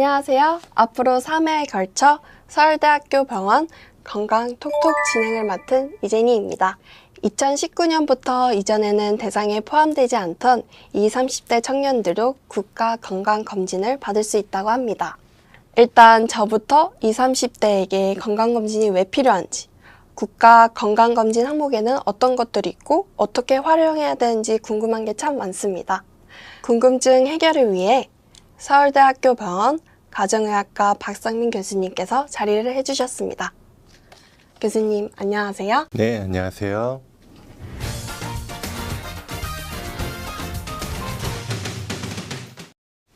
안녕하세요. 앞으로 3회에 걸쳐 서울대학교 병원 건강 톡톡 진행을 맡은 이재니입니다. 2019년부터 이전에는 대상에 포함되지 않던 20, 30대 청년들도 국가 건강검진을 받을 수 있다고 합니다. 일단 저부터 20, 30대에게 건강검진이 왜 필요한지, 국가 건강검진 항목에는 어떤 것들이 있고 어떻게 활용해야 되는지 궁금한 게 참 많습니다. 궁금증 해결을 위해 서울대학교 병원 가정의학과 박상민 교수님께서 자리를 해주셨습니다. 교수님, 안녕하세요. 네, 안녕하세요.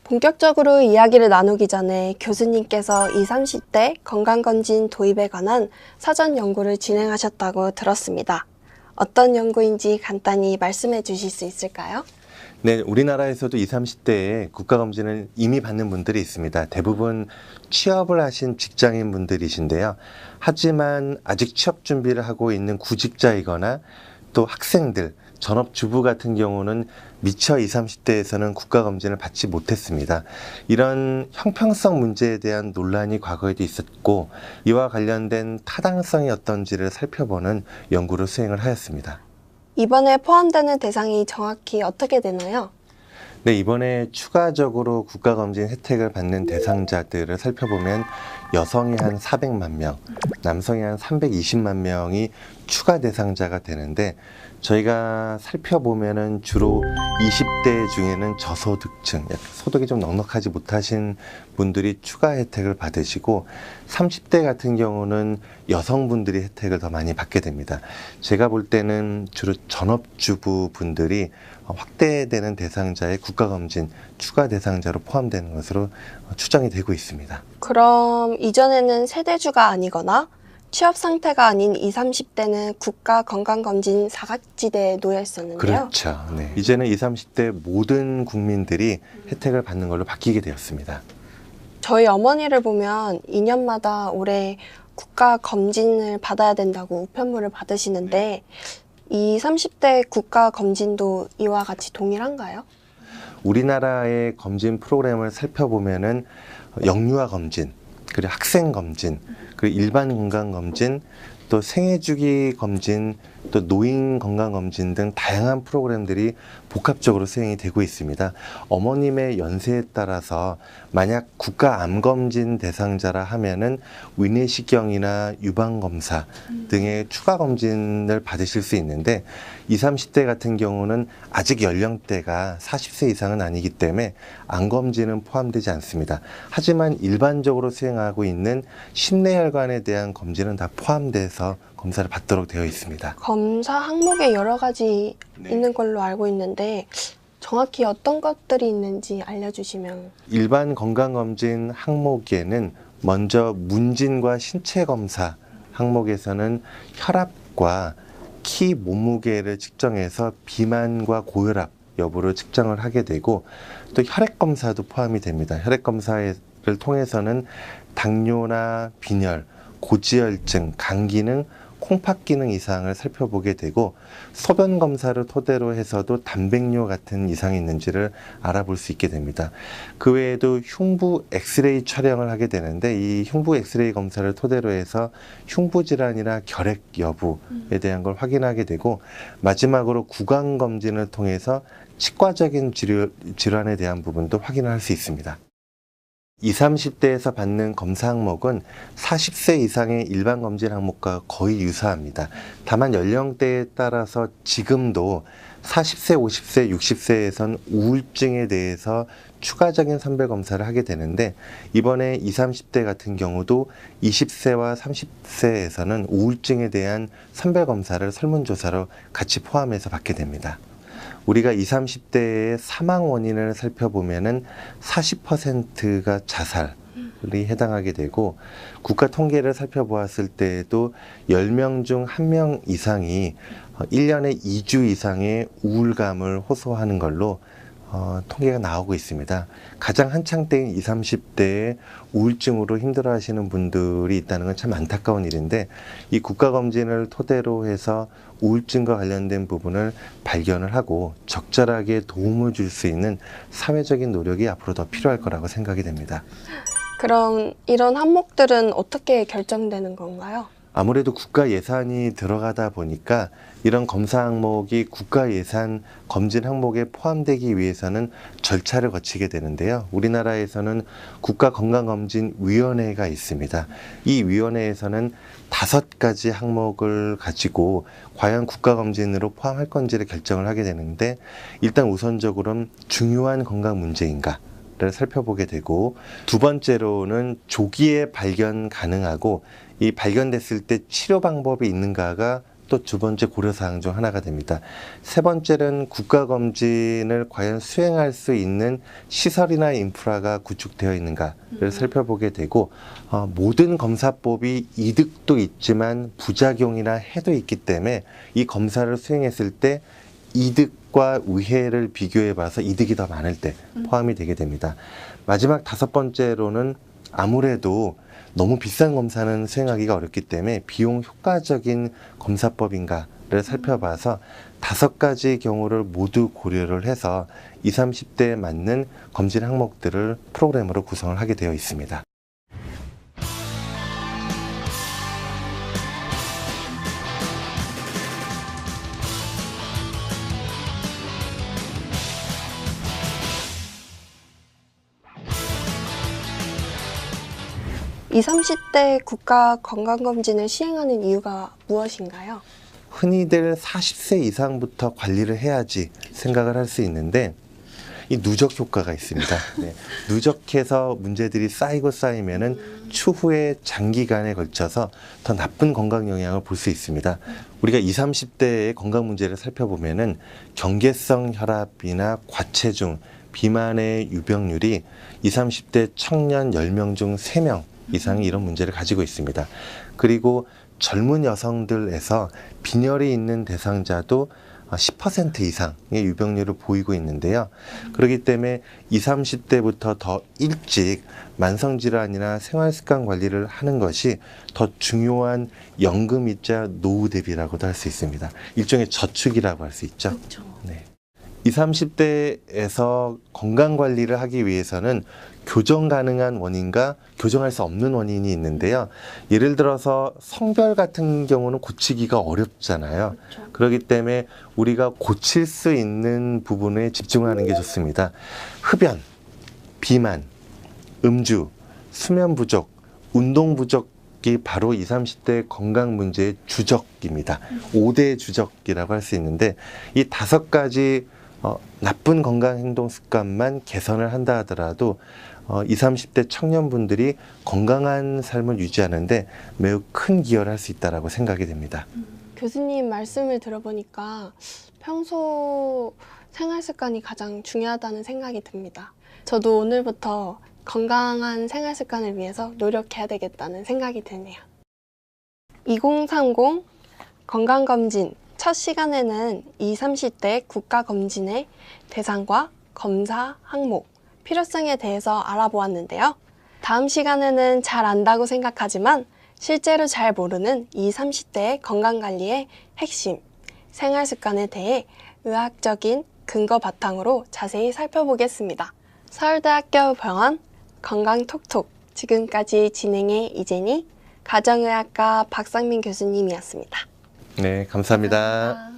본격적으로 이야기를 나누기 전에 교수님께서 20, 30대 건강검진 도입에 관한 사전 연구를 진행하셨다고 들었습니다. 어떤 연구인지 간단히 말씀해 주실 수 있을까요? 네, 우리나라에서도 20, 30대에 국가검진을 이미 받는 분들이 있습니다. 대부분 취업을 하신 직장인 분들이신데요. 하지만 아직 취업 준비를 하고 있는 구직자이거나 또 학생들, 전업주부 같은 경우는 미처 20, 30대에서는 국가검진을 받지 못했습니다. 이런 형평성 문제에 대한 논란이 과거에도 있었고 이와 관련된 타당성이 어떤지를 살펴보는 연구를 수행을 하였습니다. 이번에 포함되는 대상이 정확히 어떻게 되나요? 네, 이번에 추가적으로 국가검진 혜택을 받는 대상자들을 살펴보면 여성이 한 400만 명, 남성이 한 320만 명이 추가 대상자가 되는데 저희가 살펴보면은 주로 20대 중에는 저소득층, 소득이 좀 넉넉하지 못하신 분들이 추가 혜택을 받으시고 30대 같은 경우는 여성분들이 혜택을 더 많이 받게 됩니다. 제가 볼 때는 주로 전업주부 분들이 확대되는 대상자의 국가검진 추가 대상자로 포함되는 것으로 추정이 되고 있습니다. 그럼 이전에는 세대주가 아니거나 취업 상태가 아닌 20, 30대는 국가 건강검진 사각지대에 놓여 있었는데요. 그렇죠. 네. 이제는 20, 30대 모든 국민들이 혜택을 받는 걸로 바뀌게 되었습니다. 저희 어머니를 보면 2년마다 올해 국가 검진을 받아야 된다고 우편물을 받으시는데 이 30대 국가 검진도 이와 같이 동일한가요? 우리나라의 검진 프로그램을 살펴보면은 영유아 검진, 그리고 학생 검진, 그리고 일반 건강 검진, 또 생애 주기 검진, 또 노인 건강 검진 등 다양한 프로그램들이 복합적으로 수행이 되고 있습니다. 어머님의 연세에 따라서 만약 국가 암 검진 대상자라 하면은 위내시경이나 유방 검사 등의 추가 검진을 받으실 수 있는데 20, 30대 같은 경우는 아직 연령대가 40세 이상은 아니기 때문에 암 검진은 포함되지 않습니다. 하지만 일반적으로 수행하고 있는 심내혈관에 대한 검진은 다 포함돼서 검사를 받도록 되어 있습니다. 검사 항목에 여러 가지 네. 있는 걸로 알고 있는데 정확히 어떤 것들이 있는지 알려주시면 일반 건강검진 항목에는 먼저 문진과 신체 검사 항목에서는 혈압과 키 몸무게를 측정해서 비만과 고혈압 여부를 측정을 하게 되고 또 혈액 검사도 포함이 됩니다. 혈액 검사를 통해서는 당뇨나 빈혈, 고지혈증, 간 기능, 콩팥 기능 이상을 살펴보게 되고 소변 검사를 토대로 해서도 단백뇨 같은 이상이 있는지를 알아볼 수 있게 됩니다. 그 외에도 흉부 엑스레이 촬영을 하게 되는데 이 흉부 엑스레이 검사를 토대로 해서 흉부 질환이나 결핵 여부에 대한 걸 확인하게 되고 마지막으로 구강 검진을 통해서 치과적인 질환, 질환에 대한 부분도 확인을 할수 있습니다. 20, 30대에서 받는 검사 항목은 40세 이상의 일반 검진 항목과 거의 유사합니다. 다만 연령대에 따라서 지금도 40세, 50세, 60세에선 우울증에 대해서 추가적인 선별 검사를 하게 되는데 이번에 20, 30대 같은 경우도 20세와 30세에서는 우울증에 대한 선별 검사를 설문조사로 같이 포함해서 받게 됩니다. 우리가 20, 30대의 사망 원인을 살펴보면은 40%가 자살 이 해당하게 되고 국가 통계를 살펴보았을 때에도 10명 중 1명 이상이 1년에 2주 이상의 우울감을 호소하는 걸로 어, 통계가 나오고 있습니다. 가장 한창 때인 20, 30대에 우울증으로 힘들어 하시는 분들이 있다는 건 참 안타까운 일인데 이 국가검진을 토대로 해서 우울증과 관련된 부분을 발견을 하고 적절하게 도움을 줄 수 있는 사회적인 노력이 앞으로 더 필요할 거라고 생각이 됩니다. 그럼 이런 항목들은 어떻게 결정되는 건가요? 아무래도 국가 예산이 들어가다 보니까 이런 검사 항목이 국가 예산 검진 항목에 포함되기 위해서는 절차를 거치게 되는데요. 우리나라에서는 국가건강검진위원회가 있습니다. 이 위원회에서는 다섯 가지 항목을 가지고 과연 국가검진으로 포함할 건지를 결정을 하게 되는데 일단 우선적으로는 중요한 건강 문제인가 를 살펴보게 되고 두 번째로는 조기에 발견 가능하고 이 발견됐을 때 치료 방법이 있는가가 또 두 번째 고려 사항 중 하나가 됩니다. 세 번째는 국가 검진을 과연 수행할 수 있는 시설이나 인프라가 구축되어 있는가를 음. 살펴보게 되고 어, 모든 검사법이 이득도 있지만 부작용이나 해도 있기 때문에 이 검사를 수행했을 때 이득과 위해를 비교해 봐서 이득이 더 많을 때 포함이 되게 됩니다. 마지막 다섯 번째로는 아무래도 너무 비싼 검사는 수행하기가 어렵기 때문에 비용 효과적인 검사법인가를 살펴봐서 다섯 가지 경우를 모두 고려를 해서 20, 30대에 맞는 검진 항목들을 프로그램으로 구성을 하게 되어 있습니다. 이 30대 국가 건강검진을 시행하는 이유가 무엇인가요? 흔히들 40세 이상부터 관리를 해야지 생각을 할 수 있는데 이 누적 효과가 있습니다. 네. 누적해서 문제들이 쌓이고 쌓이면은 추후에 장기간에 걸쳐서 더 나쁜 건강 영향을 볼 수 있습니다. 우리가 20, 30대의 건강 문제를 살펴보면은 경계성 혈압이나 과체중, 비만의 유병률이 20, 30대 청년 10명 중 3명 이상이 이런 문제를 가지고 있습니다. 그리고 젊은 여성들에서 빈혈이 있는 대상자도 10% 이상의 유병률을 보이고 있는데요. 그렇기 때문에 20, 30대부터 더 일찍 만성질환이나 생활습관 관리를 하는 것이 더 중요한 연금이자 노후 대비라고도 할 수 있습니다. 일종의 저축이라고 할 수 있죠. 그렇죠. 네. 20, 30대에서 건강 관리를 하기 위해서는 교정 가능한 원인과 교정할 수 없는 원인이 있는데요. 예를 들어서 성별 같은 경우는 고치기가 어렵잖아요. 그렇죠. 그렇기 때문에 우리가 고칠 수 있는 부분에 집중하는 게 좋습니다. 흡연, 비만, 음주, 수면 부족, 운동 부족 이 바로 20, 30대 건강 문제의 주적입니다. 오 5대 주적이라고 할 수 있는데 이 다섯 가지 어, 나쁜 건강 행동 습관만 개선을 한다 하더라도 어, 20, 30대 청년분들이 건강한 삶을 유지하는데 매우 큰 기여를 할 수 있다라고 생각이 됩니다. 교수님 말씀을 들어보니까 평소 생활 습관이 가장 중요하다는 생각이 듭니다. 저도 오늘부터 건강한 생활 습관을 위해서 노력해야 되겠다는 생각이 드네요. 2030 건강검진 첫 시간에는 20, 30대 국가검진의 대상과 검사 항목, 필요성에 대해서 알아보았는데요. 다음 시간에는 잘 안다고 생각하지만 실제로 잘 모르는 20, 30대의 건강관리의 핵심, 생활 습관에 대해 의학적인 근거 바탕으로 자세히 살펴보겠습니다. 서울대학교 병원 건강톡톡 지금까지 진행의 이재니 가정의학과 박상민 교수님이었습니다. 네, 감사합니다.